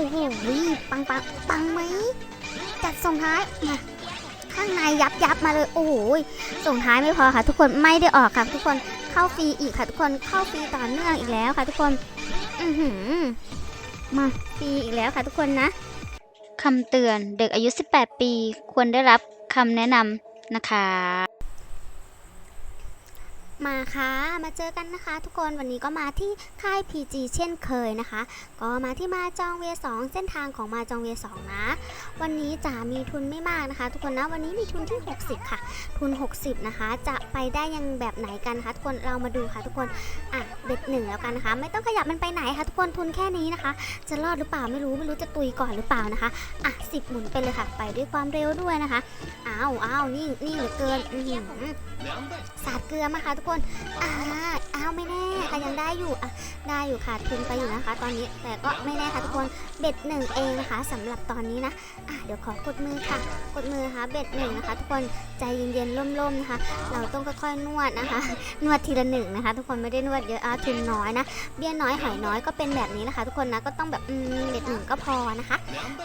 อ้โหปังปังปังไหมจัดส่งท้ายมาข้างในยับยับมาเลยโอ้โหส่งท้ายไม่พอค่ะทุกคนไม่ได้ออกค่ะทุกคนเข้าฟรีอีกค่ะทุกคนเข้าฟรีต่อเนื่องอีกแล้วค่ะทุกคนอือหือมาฟรีอีกแล้วค่ะทุกคนนะคำเตือนเด็กอายุ 18 ปี ควรได้รับคำแนะนำนะคะ มาค่ะ มาเจอกันนะคะ ทุกคนวันนี้ก็มาที่ค่าย PG เช่นเคยนะคะ ก็มาที่มาจองเวสองเส้นทางของมาจองเวสองนะ วันนี้จะมีทุนไม่มากนะคะ ทุกคนนะวันนี้มีทุนที่ 60 ค่ะ ทุน 60 นะคะ จะไปได้ยังแบบไหนกันคะทุกคนเรามาดูค่ะทุกคนอะเบ็ดหนึ่งแล้วกันนะคะ ไม่ต้องขยับมันไปไหนค่ะทุกคนทุนแค่นี้นะคะ จะรอดหรือเปล่าไม่รู้ไม่รู้จะตุยก่อนหรือเปล่านะคะอะสิบหมุนไปเลยค่ะ ไปด้วยความเร็วด้วยนะคะอ้าวอ้าวนี่นี่เหลือเกินสาดเกลือมาค่ะทุกคนอ่าอ้าวไม่แน่ค่ะยังได้อยู่อะได้อยู่ค่ะทุนไปอยู่นะคะ ตอนนี้แต่ก็ไม่แน่ค่ะทุกคนเบ็ดหนึ่งเองนะคะสำหรับตอนนี้นะอะเดี๋ยวขอกดมือค่ะ กดมือนะคะเบ็ดหนึ่งนะคะ ทุกคนใจเย็นๆร่มๆนะคะ เราต้องค่อยๆนวดนะคะ นวดทีละหนึ่งนะคะ ทุกคนไม่ได้นวดเยอะอะทุนน้อยนะเบี้ยน้อยหอยน้อยก็เป็นแบบนี้นะคะทุกคนนะก็ต้องแบบอืมเบ็ดหนึ่งก็พอนะคะ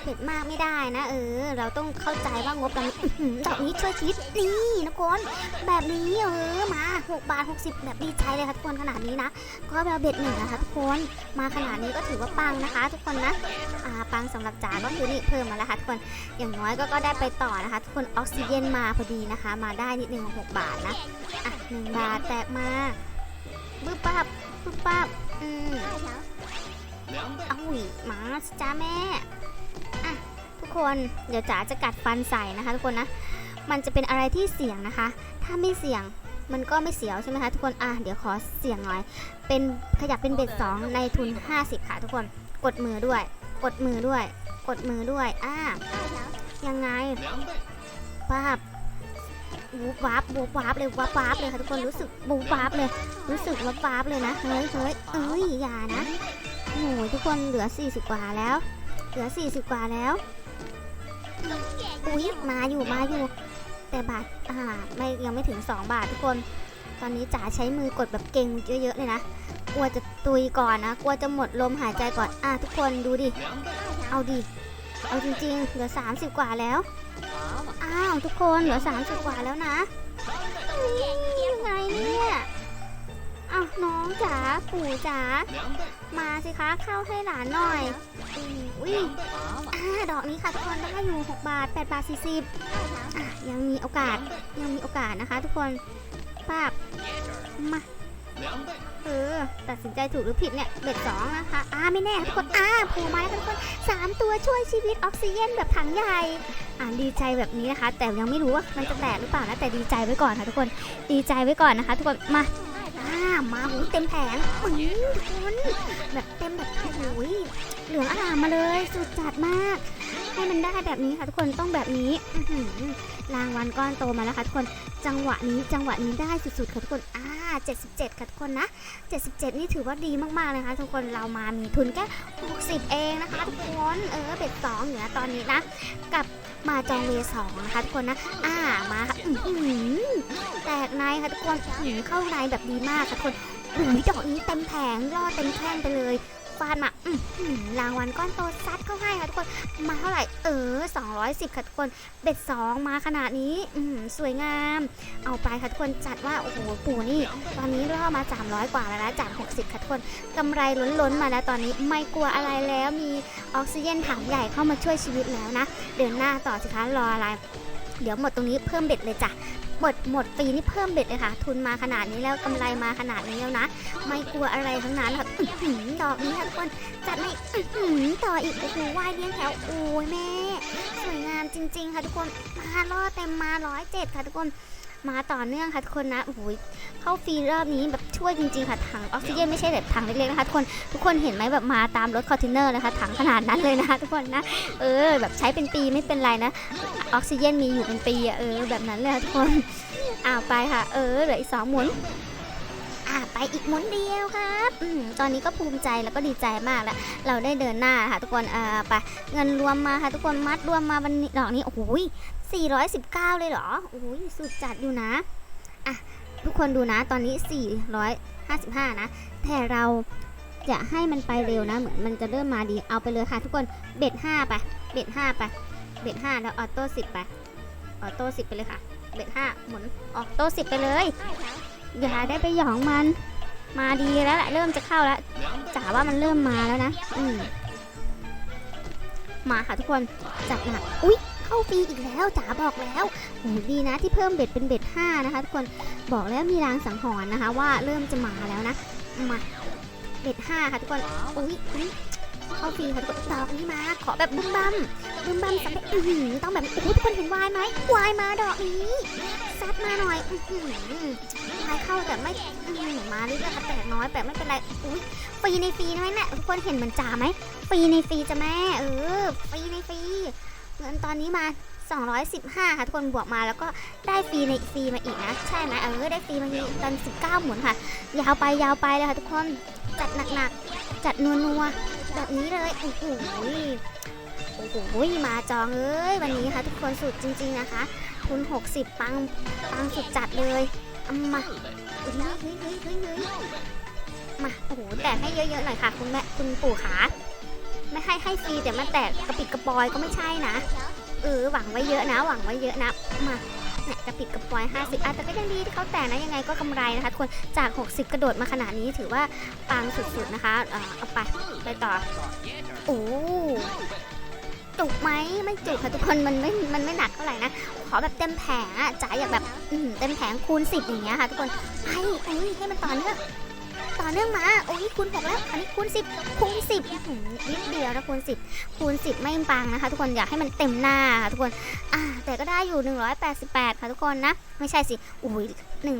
เผ็ดมากไม่ได้นะ เออ เราต้องเข้าใจว่างบเราอื้อหือดอกนี้ช่วยชีวิตนี่นะคนแบบนี้เออมา6บาทา60แบบดีใจเลยค่ะทุกคนขนาดนี้นะ ก็แบบเบ็ดหนึ่งนะคะทุกคนมาขนาดนี้ก็ถือว่าปังนะคะ ทุกคนนะอ่าปังสำหรับจ๋าก็คือนี่เพิ่มมาแล้วค่ะทุกคนอย่างน้อยก็ก็ได้ไปต่อนะคะ ทุกคนออกซิเจนมาพอดีนะคะ มาได้นิดนึงของ6บาทนะอะหนึ่งบาทแตกมาบึ้บปั๊บบึ้บปั๊บอืมเอาหวีมาจ้าแม่ทุกคนเดี๋ยวจ๋าจะกัดฟันใส่นะคะ ทุกคนนะมันจะเป็นอะไรที่เสี่ยงนะคะ ถ้าไม่เสี่ยง มันก็ไม่เสียวใช่ไหมคะทุกคน อะ เดี๋ยวขอเสียงหน่อย เป็นขยับเป็นเบ็ดสองในทุน 50 ค่ะทุกคน กดมือด้วย กดมือด้วย กดมือด้วย อะยังไงป้าบวูบวับวูบวับเลยวับวับเลยค่ะทุกคนรู้สึกวูบวับเลย รู้สึกวับวับเลยนะ เฮ้ยเฮ้ยเอ้ยอย่านะโอ้โหทุกคนเหลือ 40 กว่าแล้ว เหลือ 40 กว่าแล้วอุ๊ยมาอยู่มาอยู่ แต่บาทอ่าไม่ยังไม่ถึง 2 บาททุกคน ตอนนี้จ๋าใช้มือกดแบบเก่งเยอะๆเลยนะกลัวจะตุยก่อนนะกลัวจะหมดลมหายใจก่อนอะทุกคนดูดิ เอาดิ เอาจริงๆ เหลือ 30 กว่าแล้ว อ้าวทุกคนเหลือ 30 กว่าแล้วนะยังไงเนี่ยอ้าวน้องจ๋าปู่จ๋ามาสิคะเข้าให้หลานหน่อยอุ้ยอ่า ดอกนี้ค่ะทุกคนได้อยู่ 6 บาท 8 บาท 40 ยังมีโอกาสยังมีโอกาสนะคะ ทุกคนป้าบมาเออตัดสินใจถูกหรือผิดเนี่ยเบ็ดสองนะคะอ่าไม่แน่ทุกคนอ่าผูมาแล้วทุกคนสามตัวช่วยชีวิตออกซิเจนแบบถังใหญ่อ่าดีใจแบบนี้นะคะ แต่ยังไม่รู้ว่ามันจะแตกหรือเปล่านะแต่ดีใจไว้ก่อนค่ะทุกคนดีใจไว้ก่อนนะคะ ทุกคนมา อ่ามาหูเต็มแผงอืมทุกคนแบบเต็มแบบโอ้โหเหลืองอร่ามมาเลยสุดจัดมาก ให้มันได้แบบนี้ค่ะทุกคนต้องแบบนี้รางวัลก้อนโตมาแล้วค่ะทุกคนจังหวะนี้จังหวะนี้ได้สุดๆค่ะทุกคนอ่า77ค่ะทุกคนนะ 77 นี่ถือว่าดีมากๆเลยนะคะ ทุกคนเรามามีทุนแค่60 เองนะคะทุกคนเออเบ็ดสองอยู่นะตอนนี้นะ กับมาจองเวสองนะคะทุกคนนะ อ่ามาค่ะ อื้อหือแตกในค่ะทุกคนหือเข้าในแบบดีมากค่ะทุกคนอุ้ยดอกนี้เต็มแผงล่อเต็มแท่งไปเลยฟาดมาอื้อหือรางวัลก้อนโตซัดเข้าให้ค่ะทุกคน มาเท่าไหร่ เออ 210 ค่ะทุกคน เบ็ด 2 มาขนาดนี้ อืมสวยงาม เอาไปค่ะทุกคน จัดว่า โอ้โห ปู่นี่ ตอนนี้ล่อมา 300 กว่าแล้วนะจาก 60 ค่ะทุกคน กำไรล้นๆ มาแล้วตอนนี้ ไม่กลัวอะไรแล้ว มีออกซิเจนถังใหญ่เข้ามาช่วยชีวิตแล้วนะ เดินหน้าต่อสิคะ รออะไร เดี๋ยวหมดตรงนี้เพิ่มเบ็ดเลยจ้ะ หมดหมดปีนี่เพิ่มเบ็ดเลยค่ะ ทุนมาขนาดนี้แล้วกำไรมาขนาดนี้แล้วนะ ไม่กลัวอะไรทั้งนั้นค่ะหือดอกนี้ค่ะทุกคนจัดในอื้อหือต่ออีกโอ้โหว่ายเลี้ยงแถวโอ้ยแม่ สวยงามจริง ๆ ค่ะทุกคนมาล่อเต็มมาร้อยเจ็ดค่ะทุกคน มาต่อเนื่องค่ะทุกคนนะโอ้โหเข้าฟรีรอบนี้แบบช่วยจริงๆค่ะถังออกซิเจนไม่ใช่แบบถังเล็กๆนะคะทุกคนทุกคนเห็นไหมแบบมาตามรถคอนเทนเนอร์นะคะถังขนาดนั้นเลยนะคะทุกคนนะเออ แบบใช้เป็นปีไม่เป็นไรนะออกซิเจนมีอยู่เป็นปีอะเออแบบนั้นเลยค่ะทุกคนอ้าวไปค่ะ เออเหลืออีกสองหมุนอ่าไปอีกหมุนเดียวครับอืมตอนนี้ก็ภูมิใจแล้วก็ดีใจมากแล้วเราได้เดินหน้าค่ะทุกคนอ่าไปเงินรวมมาค่ะทุกคนมัดรวมมาวันนี้ดอกนี้โอ้โห 419 เลยเหรอ โอ้โหสุดจัดอยู่นะ อะ ทุกคนดูนะ ตอนนี้ 455 นะ แต่เราอย่าให้มันไปเร็วนะ เหมือนมันจะเริ่มมาดี เอาไปเลยค่ะทุกคน เบ็ดห้าไป เบ็ดห้าไป เบ็ดห้าแล้วออโต้สิบไป ออโต้สิบไปเลยค่ะ เบ็ดห้าหมุน ออโต้สิบไปเลย อย่าได้ไปหยองมัน มาดีแล้วแหละ เริ่มจะเข้าแล้วจ๋าว่ามันเริ่มมาแล้วนะ อืมมาค่ะทุกคน จัดหนัก อุ๊ย เข้าฟรีอีกแล้วจ๋าบอกแล้วโหดีนะที่เพิ่มเบ็ดเป็นเบ็ดห้านะคะทุกคนบอกแล้วมีรางสังหรณ์นะคะ ว่าเริ่มจะมาแล้วนะมาเบ็ดห้าค่ะทุกคนอุ๊ยอุ๊ยเข้าฟรีค่ะทุกคนดอกนี้มาขอแบบบึ้มบัมบึ้มบัมสำเร็จอื้อหือต้องแบบโอ้โหทุกคนเห็นวายไหมวายมาดอกนี้ซัดมาหน่อยอื้อหือวายเข้าแต่ไม่อื้อหือมาเรื่อยๆค่ะแตกน้อยแต่ไม่เป็นไรอุ๊ยฟรีในฟรีนะเนี่ทุกคนเห็นเหมือนจ่าไหมฟรีในฟรีจ้ะแม่เออฟรีในฟรี เงินตอนนี้มา 215 ค่ะทุกคนบวกมาแล้วก็ได้ฟรีในฟรีมาอีกนะ ใช่ไหมเออได้ฟรีมาอีกตอน19 หมุนค่ะ ยาวไปยาวไปเลยค่ะทุกคนจัดหนักๆ จัดนัวๆ แบบนี้เลยโอ้โหโอ้โหมาจองเอ้ยวันนี้ค่ะทุกคนสุดจริง ๆนะคะทุน60 ปังปังสุดจัดเลยเอามาเฮ้ยเฮ้ยเฮ้ยเฮ้ยเฮ้ยเฮ้ยมาโอ้โหแตกให้เยอะๆหน่อยค่ะ คุณแม่คุณปู่ขา ไม่ให้ให้ฟรีแต่มาแตกกระปิดกระปอยก็ไม่ใช่นะ เออหวังไว้เยอะนะ หวังไว้เยอะนะ มาเนี่ยกระปิดกระปอย 50อะแต่ก็ยังดีที่เขาแต่นะยังไงก็กำไรนะคะทุกคนจาก 60 กระโดดมาขนาดนี้ถือว่าปังสุดๆนะคะ เออเอาไปไปต่อ โอ้จุกไหมไม่จุกค่ะทุกคนมันไม่มันไม่หนักเท่าไหร่นะขอแบบเต็มแผงอะจ๋าอยากแบบเต็มแผงคูณ10อย่างเงี้ยค่ะทุกคนให้อุ้ให้มันต่อเนื่อง ต่อเนื่องมาโอ้ยคูณ6แล้วอันนี้คูณ10คูณ10นิดเดียวนะคูณ10คูณ10 ไม่ปังนะคะ ทุกคนอยากให้มันเต็มหน้าค่ะทุกคนอ่าแต่ก็ได้อยู่ 188 ค่ะทุกคนนะ ไม่ใช่สิอุ้ย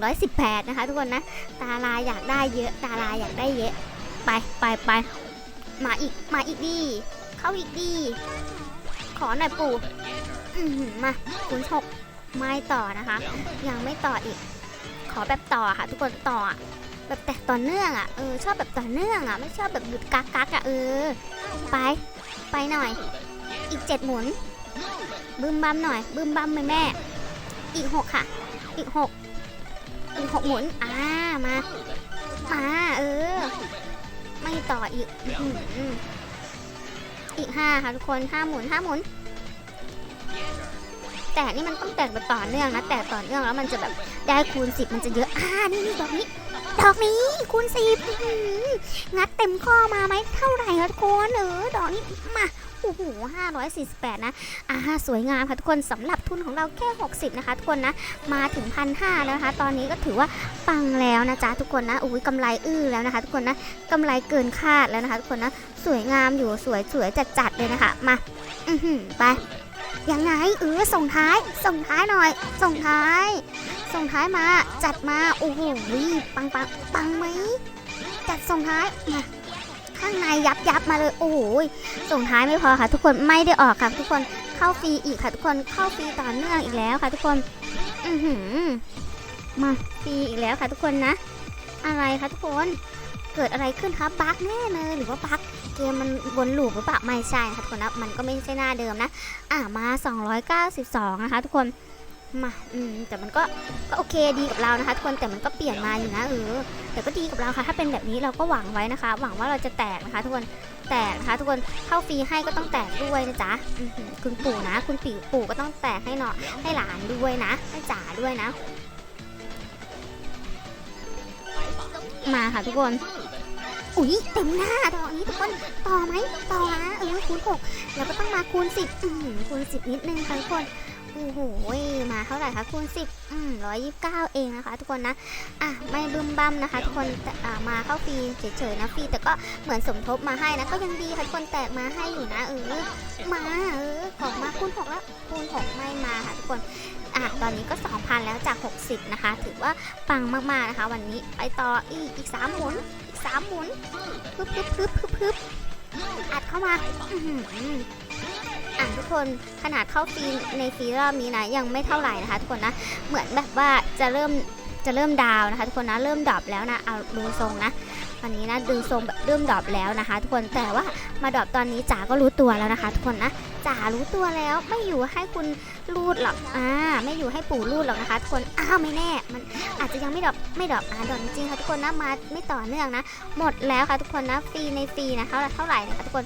118 นะคะ ทุกคนนะ ตาลายอยากได้เยอะ ตาลายอยากได้เยอะ ไปไปไปมาอีกมาอีกดี เข้าอีกดี ขอหน่อยปู่อมาคูณหกไม่ต่อนะคะ ยังไม่ต่ออีก ขอแบบต่อค่ะ ทุกคนต่อ แบบแต่ต่อเนื่องอะเออชอบแบบต่อเนื่องอะไม่ชอบแบบหยุดกักกักอะเออ ไป ไปหน่อย อีกเจ็ดหมุนบึมบัมหน่อยบึมบัมไหมแม่ อีกหกค่ะ อีกหกอีกหกหมุนอ่ามามาเออ ไม่ต่ออีกอีกห้าค่ะทุกคนห้าหมุนห้าหมุนแต่นี่มันต้องแตกแบบต่อเนื่องนะแตกต่อเนื่องแล้วมันจะแบบได้คูณสิบมันจะเยอะอ่านี่นี่ดอกนี้ ดอกนี้คูณสิบงัดเต็มข้อมาไหมเท่าไหร่คะทุกคนเออดอกนี้มาโอ้โห548 นะ อ่า สวยงามค่ะทุกคนสำหรับทุนของเราแค่ 60 นะคะทุกคนนะ มาถึงพันห้าแล้วนะคะ ตอนนี้ก็ถือว่าปังแล้วนะจ๊ะทุกคนนะ อุ้ยกำไรอื้อแล้วนะคะ ทุกคนนะกำไรเกินคาดแล้วนะคะ ทุกคนนะ สวยงามอยู่สวยสวยจัดจัดๆเลยนะคะ มา อือหือไป ยังไงเออส่งท้าย ส่งท้ายหน่อย ส่งท้าย ส่งท้ายมาจัดมาโอ้โหปังปังปังไหมจัดส่งท้ายมาข้างในยับยับมาเลยโอ้โหส่งท้ายไม่พอค่ะทุกคนไม่ได้ออกค่ะทุกคนเข้าฟรีอีกค่ะทุกคนเข้าฟรีต่อเนื่องอีกแล้วค่ะทุกคนอือหือมาฟรีอีกแล้วค่ะทุกคนนะ อะไรคะทุกคนเกิดอะไรขึ้นคะบั๊กแน่เลยหรือว่าบั๊ก เกมมันวนลูปหรือเปล่าไม่ใช่ค่ะทุกคนนะมันก็ไม่ใช่หน้าเดิมนะ อ่ามา 292 นะคะ ทุกคนมาอืมแต่มันก็ก็โอเคดีกับเรานะคะทุกคนแต่มันก็เปลี่ยนมาอยู่นะเออแต่ก็ดีกับเราค่ะ ถ้าเป็นแบบนี้เราก็หวังไว้นะคะ หวังว่าเราจะแตกนะคะ ทุกคนแตกนะคะทุกคนเข้าฟรีให้ก็ต้องแตกด้วยนะจ๊ะคุณปู่นะ คุณปีปู่ก็ต้องแตกให้เนาะให้หลานด้วยนะ ให้จ๋าด้วยนะ มาค่ะทุกคน อุ๊ยเต็มหน้าดอกนี้ทุกคนต่อไหมต่อนะเออคูณหกแล้วก็ต้องมาคูณสิบอืมคูณสิบนิดนึงค่ะทุกคนโอ้โหมาเท่าไหร่คะคูณสิบอืมร้อยยี่สิบเก้าเองนะคะ ทุกคนนะอะไม่บึมบัมนะคะ ทุกคนอ่ามาเข้าฟรีเฉยๆนะฟรีแต่ก็เหมือนสมทบมาให้นะก็ยังดีค่ะทุกคนแตกมาให้อยู่นะเออมาเออขอมาคูณหกแล้วคูณหกไม่มาค่ะทุกคนอะตอนนี้ก็ 2,000 แล้วจาก 60 นะคะ ถือว่าปังมากๆนะคะ วันนี้ไปต่ออีกอีกสามหมุน สามหมุนพึบพึบพึบพึบพึบอัดเข้ามาอื้อหืออะทุกคนขนาดเข้าฟรีในฟรีรอบนี้นะยังไม่เท่าไหร่นะคะทุกคนนะเหมือนแบบว่าจะเริ่มจะเริ่มดาวน์นะคะทุกคนนะเริ่มดรอปแล้วนะเอาดูทรงนะวันนี้นะดูทรงแบบเริ่มดรอปแล้วนะคะ ทุกคนแต่ว่ามาดรอปตอนนี้จ๋าก็รู้ตัวแล้วนะคะ ทุกคนนะ จ๋ารู้ตัวแล้วไม่อยู่ให้คุณรูดหรอกอ่าไม่อยู่ให้ปู่รูดหรอกนะคะทุกคนอ้าวไม่แน่ มันอาจจะยังไม่ดรอปไม่ดรอปอ่าดรอปจริงค่ะทุกคนนะมาไม่ต่อเนื่องนะ หมดแล้วค่ะทุกคนนะฟรีในฟรีนะคะเท่าไหร่นะคะทุกคน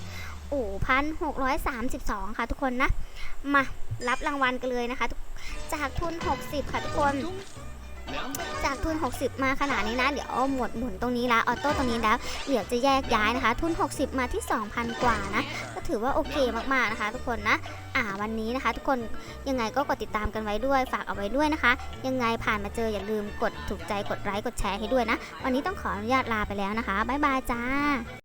โอ้พันหกร้อยสามสิบสองค่ะทุกคนนะ มารับรางวัลกันเลยนะคะจากทุน 60 ค่ะทุกคน จากทุน 60 มาขนาดนี้นะเดี๋ยวหมดหมุนตรงนี้แล้วออโต้ตรงนี้แล้วเดี๋ยวจะแยกย้ายนะคะ ทุน 60 มาที่ 2,000 กว่านะ ก็ถือว่าโอเคมากๆนะคะ ทุกคนนะอ่าวันนี้นะคะ ทุกคนยังไงก็กดติดตามกันไว้ด้วยฝากเอาไว้ด้วยนะคะ ยังไงผ่านมาเจออย่าลืมกดถูกใจกดไลค์กดแชร์ให้ด้วยนะ วันนี้ต้องขออนุญาตลาไปแล้วนะคะบ๊ายบายจ้า